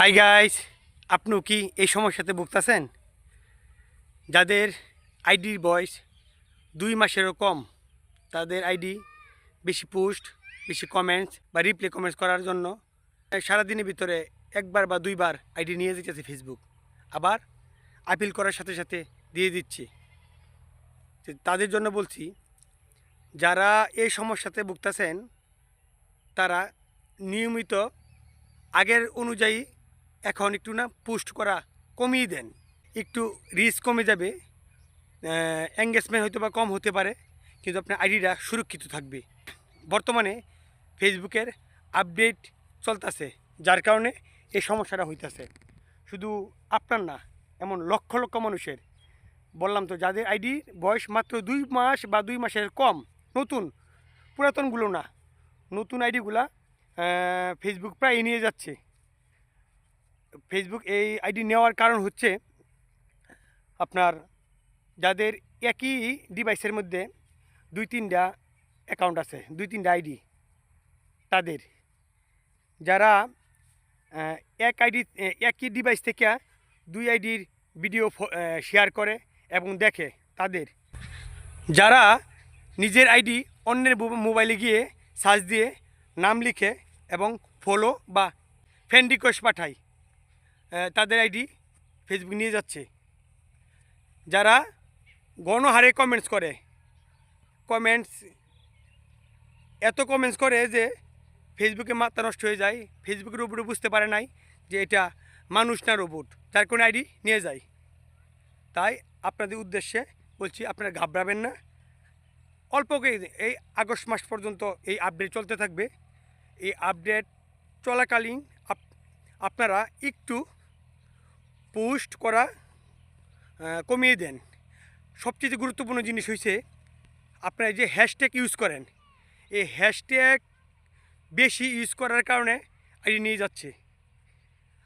Hi guys আপনিও কি এই সমস্যাতে ভুগতেছেন? যাদের আইডির বয়স দুই মাসেরও কম, তাদের আইডি বেশি পোস্ট বেশি কমেন্টস বা রিপ্লে কমেন্টস করার জন্য সারাদিনের ভিতরে একবার বা দুইবার আইডি নিয়ে যেতেছে ফেসবুক আবার আপিল করার সাথে সাথে দিয়ে দিচ্ছে। তাদের জন্য বলছি, যারা এই সমস্যাতে ভুগতেছেন, তারা নিয়মিত আগের অনুযায়ী এখন একটু না পোস্ট করা কমিয়ে দেন। একটু রিস্ক কমে যাবে। এঙ্গেজমেন্ট হয়তো বা কম হতে পারে, কিন্তু আপনার আইডিটা সুরক্ষিত থাকবে। বর্তমানে ফেসবুকের আপডেট চলতেছে, যার কারণে এই সমস্যাটা হইতেছে। শুধু আপনার না, এমন লক্ষ লক্ষ মানুষের। বললাম তো, যাদের আইডি বয়স মাত্র দুই মাস বা দুই মাসের কম, নতুন, পুরাতনগুলো না। নতুন আইডিগুলা ফেসবুক প্রায় নিয়ে যাচ্ছে। ফেসবুক এই আইডি নেওয়ার কারণ হচ্ছে আপনার যাদের একই ডিভাইসের মধ্যে দুই তিনটা অ্যাকাউন্ট আছে, দুই তিনটা আইডি তাদের। যারা এক আইডি একই ডিভাইস থেকে দুই আইডির ভিডিও শেয়ার করে এবং দেখে তাদের। যারা নিজের আইডি অন্যের মোবাইলে গিয়ে সার্চ দিয়ে নাম লিখে এবং ফলো বা ফ্রেন্ড রিকোয়েস্ট পাঠায় তাদের আইডি ফেসবুক নিয়ে যাচ্ছে। যারা গণহারে কমেন্টস করে কমেন্টস এত কমেন্টস করে যে ফেসবুকে মাত্রা নষ্ট হয়ে যায় ফেসবুকের উপরে বুঝতে পারে নাই যে এটা মানুষ না রোবট যার কোনো আইডি নিয়ে যায়। তাই আপনাদের উদ্দেশ্যে বলছি, আপনারা ঘাবড়াবেন না। অল্প কে- এই আগস্ট মাস পর্যন্ত এই আপডেট চলতে থাকবে। এই আপডেট চলাকালীন আপ- আপনারা একটু পোস্ট করা কমিয়ে দেন। সবচেয়ে গুরুত্বপূর্ণ জিনিস হয়েছে আপনারা যে হ্যাশট্যাগ ইউজ করেন, এই হ্যাশট্যাগ বেশি ইউজ করার কারণে আইডি নিয়ে যাচ্ছে।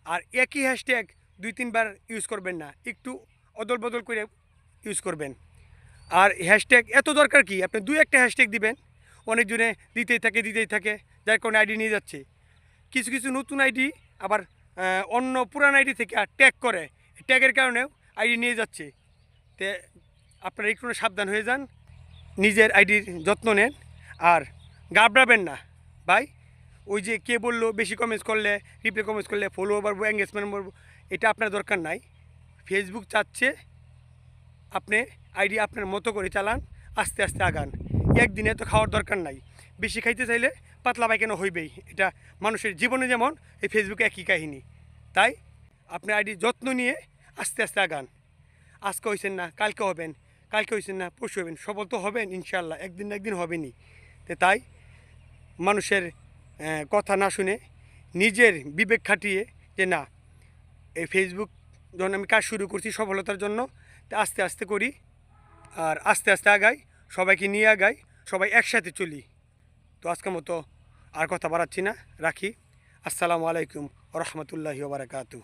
আর একই হ্যাশট্যাগ দুই, তিনবার ইউজ করবেন না, একটু অদল বদল করে ইউজ করবেন। আর হ্যাশট্যাগ এত দরকার কি? আপনি দুই একটা হ্যাশট্যাগ দিবেন অনেকজনে দিতেই থাকে দিতেই থাকে, যার কারণে আইডি নিয়ে যাচ্ছে। কিছু কিছু নতুন আইডি আবার অন্য পুরান আইডি থেকে ট্যাগ করে। ট্যাগের কারণেও আইডি নিয়ে যাচ্ছে। তে আপনারা একটু সাবধান হয়ে যান, নিজের আইডির যত্ন নেন আর গাবড়াবেন না। ভাই, ওই যে কে বলল, বেশি কমেন্টস করলে রিপ্লে কমেন্টস করলে ফলো বাড়বো এঙ্গেজমেন্ট বাড়বো, এটা আপনার দরকার নাই। ফেসবুক চাচ্ছে আপনি আইডি আপনার মতো করে চালান, আস্তে আস্তে আগান। একদিনে তো খাওয়ার দরকার নাই। বেশি খাইতে চাইলে পাতলা পায়খানা হইবেই। এটা মানুষের জীবনে যেমন এই ফেসবুকে একই কাহিনী। তাই আপনি আইডি যত্ন নিয়ে আস্তে আস্তে আগান। আজকে হয়েছেন না, কালকে হবেন, কালকে হয়েছেন না, পরশু হবেন, সফল তো হবেন ইনশাল্লাহ একদিন না একদিন হবেনি তাই মানুষের কথা না শুনে নিজের বিবেক খাটিয়ে যে না, এই ফেসবুক যখন আমি কাজ শুরু করছি সফলতার জন্য, তা আস্তে আস্তে করি, আর আস্তে আস্তে আগাই, সবাইকে নিয়ে আগাই, সবাই একসাথে চলি। তো আজকের মতো আর কথা বাড়াচ্ছি না রাখি। আসসালামু আলাইকুম রহমতুল্লাহি বারাকাতু